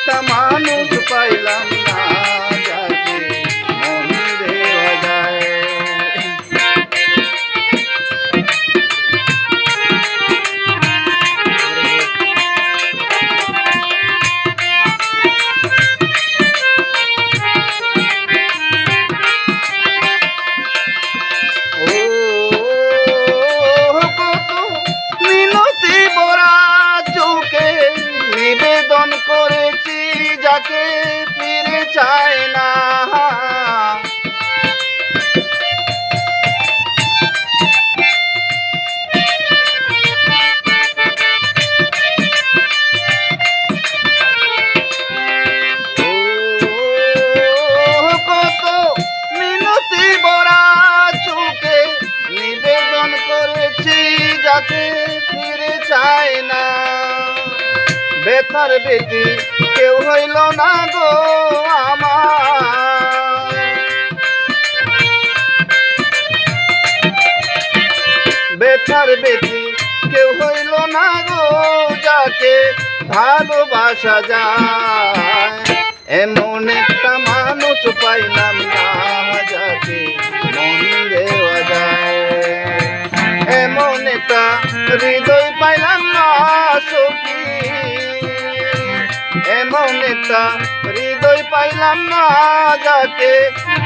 একটা মানুষ পাইলাম। যাকে ফিরে চায় না। বেতার বেটি, কেউ হইল না গো আমার। বেটি, কেউ হইল না গো যাকে ভালোবাসা যায়। এমন একটা মানুষ পাইলাম না যাকে মন দেওয়া যায়। এমন একটা হৃদয় পাইলাম একটা হৃদয় পাইলাম না যাকে।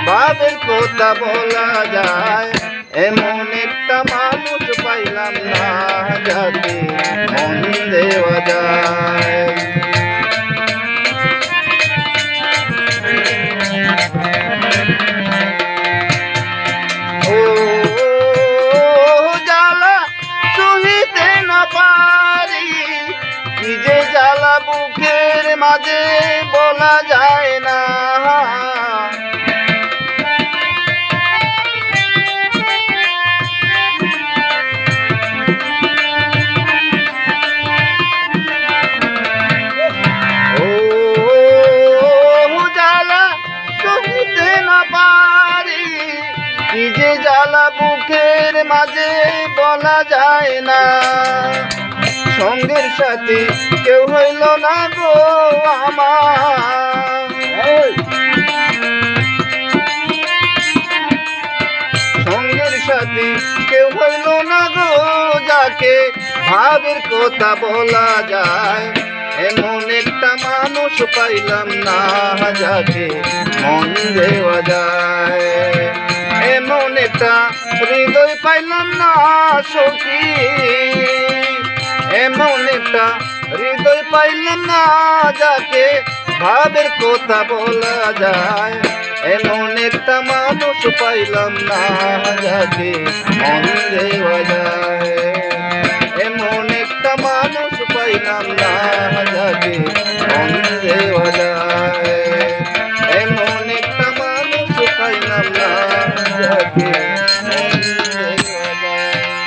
ভাবের কথা বলা যায়, এমন একটা মানুষ পাইলাম না যাকে মন দেওয়া যায়। মাঝে বলা যায় না। যে জ্বালা বুকের মাঝে বলা যায় না। সঙ্গের সাথে কেউ হইল না গো আমার। সঙ্গের সাথে কেউ হইল না গো যাকে ভাবের কথা বলা যায়। এমন একটা মানুষ পাইলাম না যাকে মন দেওয়া যায়। এমন একটা হৃদয় পাইলাম না সখী। এমন একটা হৃদয় পাইলাম না যাকে, ভাবের কথা বলা যায়। এমন একটা মানুষ পাইলাম না যাকে, মন দেওয়া যায়।